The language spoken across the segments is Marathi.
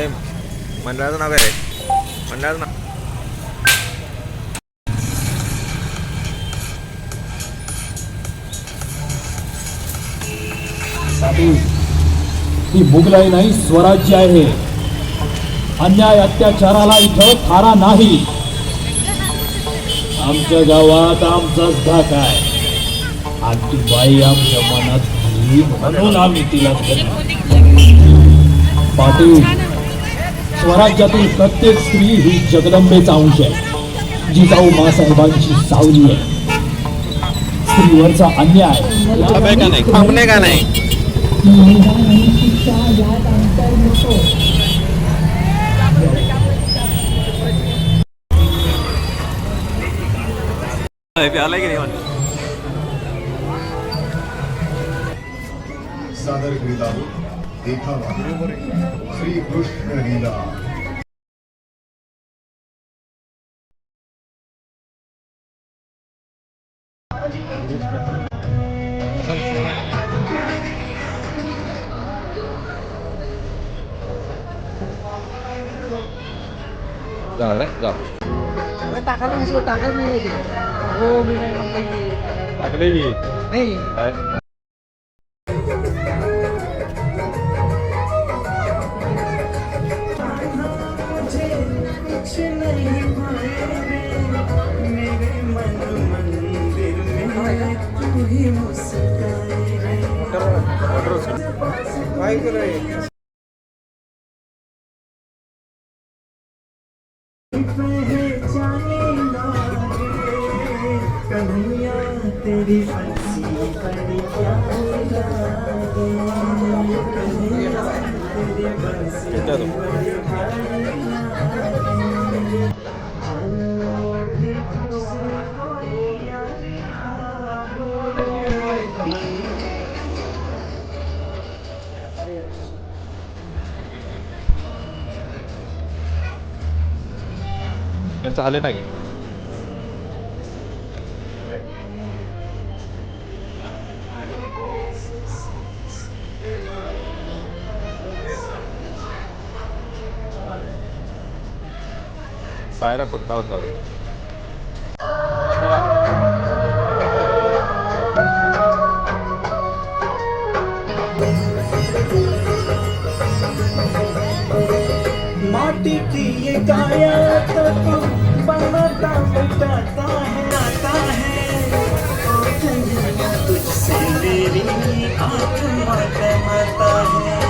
ए मंडळाचं नाव काय रे मंडळाचं नाव पाटील ही मुघलाई नाही स्वराज्य आहे. अन्याय अत्याचाराला इथं थारा नाही. आमच्या गावात आमचाच धाक आहे. आणि बाई आमच्या मनात म्हणून आम्ही तिला पाटील स्वराज्यातील प्रत्येक स्त्री ही जगदंबेचा अंश आहे. जिजाऊ मासाहेबांची सावली आहे. स्त्रीवरचा अन्याय. थांबे का नाही? थांबणे का नाही आलाय की नाही म्हणलं सादर करीत आहोत देखावा श्री कृष्ण लीला जाणार रे जा टाकायला नसलं टाकायचं नाही ते. हो Kita alih lagi. की. टाकले मी नाही यांचं आले नाही पायरा कुठला होता माटी की ये काया तो तू बनाता मिटाता है आता है ओ कन्हैया तुझसे मेरी आत्मा टमाता है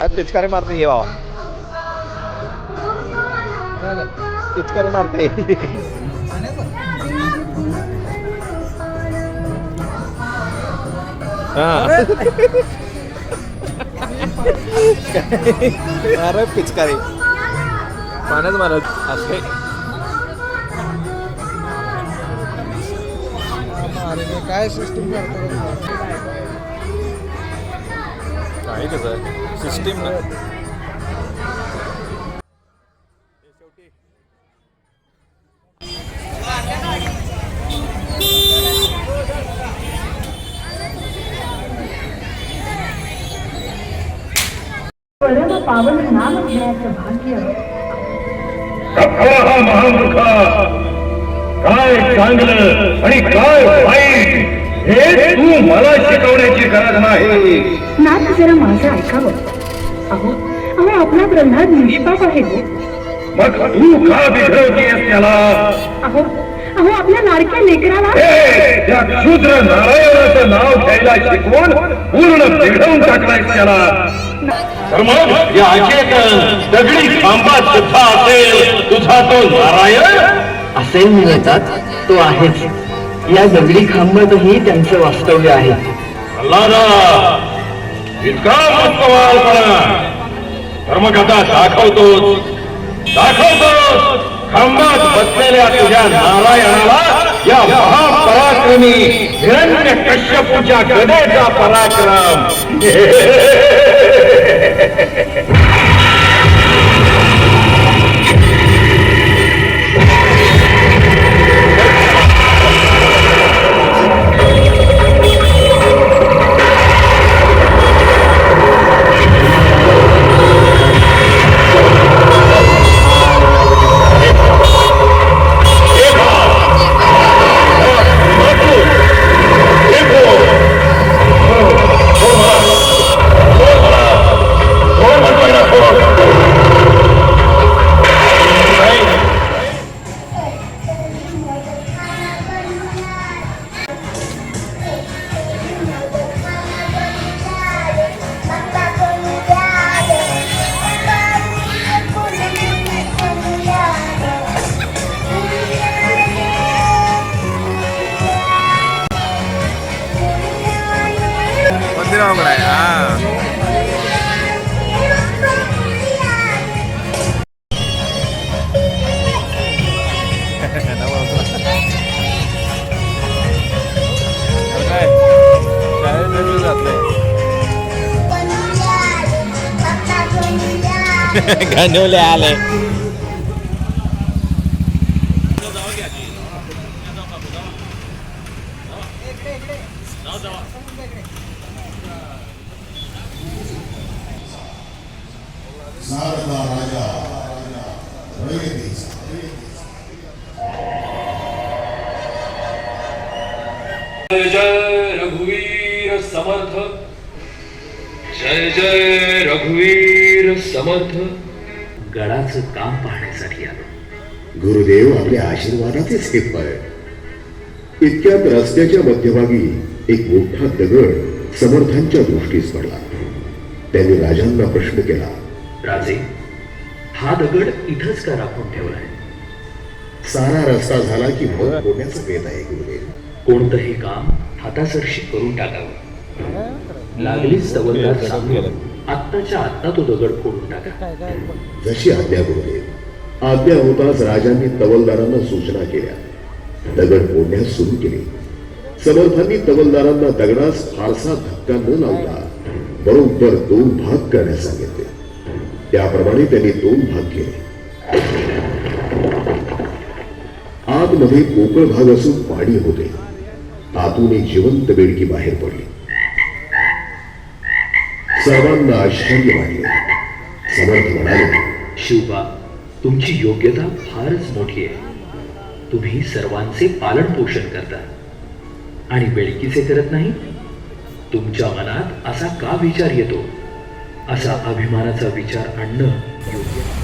अरे पिचकारी मारते ये बाबा पिचकारी मारते अरे पिचकारी. पाण्यात मारत असते काय सिस्टीम करतो? काही कसं सिस्टीम ना. पावन नाम घेण्याचं भाग्य हा महामूर्खा. काय चांगलं आणि काय वाईट हे तू मला शिकवण्याची गरज नाही. नाथ जरा माझं ऐकावं. अहो अहो आपला प्रल्हाद निष्पाप आहे हो. मग तू का त्याला? अहो अहो आपल्या लाडक्या लेकराला त्या क्षुद्र नारायणाचं नाव घ्यायला शिकवून पूर्ण बिघडवून टाकलायस त्याला. तर या आखेत दगडी खांबात सुद्धा असेल तुझा तो नारायण? असे म्हणतात तो आहेच. या दगडी खांबातही त्यांचं वास्तव्य आहे. अल्लादा इतका मुस्तवालपणा तर मग आता दाखवतोच. दाखवतोच. खांबात बसलेल्या तुझ्या नारायणाला या महापराक्रमी हिरण्य कश्यपूच्या गदेचा पराक्रम. गाणवले आले नारदा राजा जय जय रघुवीर समर्थ जय जय रघुवीर समर्थ गडाचं काम पाहण्यासाठी आलो. गुरुदेव आपल्या आशीर्वादाचेच हे फळ. इतक्यात रस्त्याच्या मध्यभागी एक मोठा दगड समर्थांच्या दृष्टीस पडला. त्यांनी राजांना प्रश्न केला राजे हा दगड इथंच का राखून ठेवलाय? सारा रस्ता झाला की मग पुण्याचं वेद आहे गुरुदेव? कोणतंही काम हातासरशी करून टाकावं. लागलीच तवलदार सांगून आत्ताच्या आत्ता तो दगड फोडून टाका. जशी आज्ञा गुरुदेव आज्ञा होताच राजांनी तवलदारांना सूचना केल्या. दगड फोडण्यास सुरू केली. समर्थांनी तवलदारांना दगडास फारसा धक्का न लावता बरोबर दोन भाग करण्यास सांगितले. त्याप्रमाणे त्यांनी दोन भाग केले. आतमध्ये पोकळ भाग असून पाणी होते. आतून एक जिवंत बेडकी बाहेर पडली. सर्वांना आश्चर्य वाटले समर्थ म्हणाले शिवबा तुमची योग्यता फारच मोठी आहे. तुम्ही सर्वांचे पालन पोषण करता. आणि बेळकीचे करत नाही? तुमच्या मनात असा का विचार येतो? असा अभिमानाचा विचार आणणं योग्य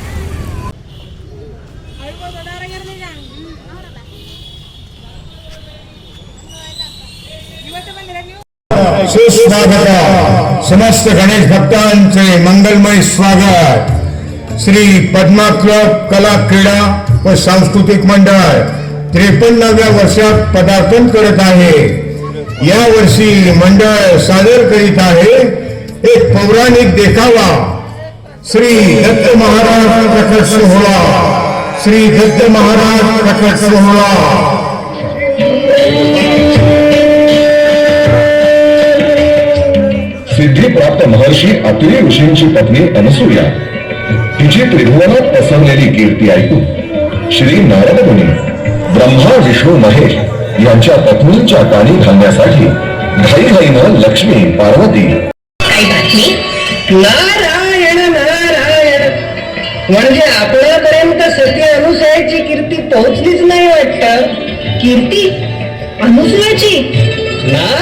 सुस्वागत समस्त गणेश भक्तांचे मंगलमय स्वागत. श्री पद्मा क्लब कला क्रीडा व सांस्कृतिक मंडळ त्रेपन्नाव्या वर्षात पदार्पण करत आहे. या वर्षी मंडळ सादर करीत आहे एक पौराणिक देखावा. श्री दत्त महाराज प्रकट सोहळा. श्री दत्त महाराज प्रकट सोहळा. प्राप्त महर्षी अतुल्य ऋषींची पत्नी अनसूया. तिची त्रिभुवनात पसरलेली कीर्ती ऐकून श्री नारद मुनी ब्रह्मा विष्णू महेश यांच्या पत्नींच्या कानी घालण्यासाठी घाईघाईनं लक्ष्मी पार्वती. काय बातमी? नारायण नारायण. म्हणजे आपल्यापर्यंत सती अनुसयाची कीर्ती पोहोचलीच नाही वाटत. कीर्ती? अनुसयाची? नारायण.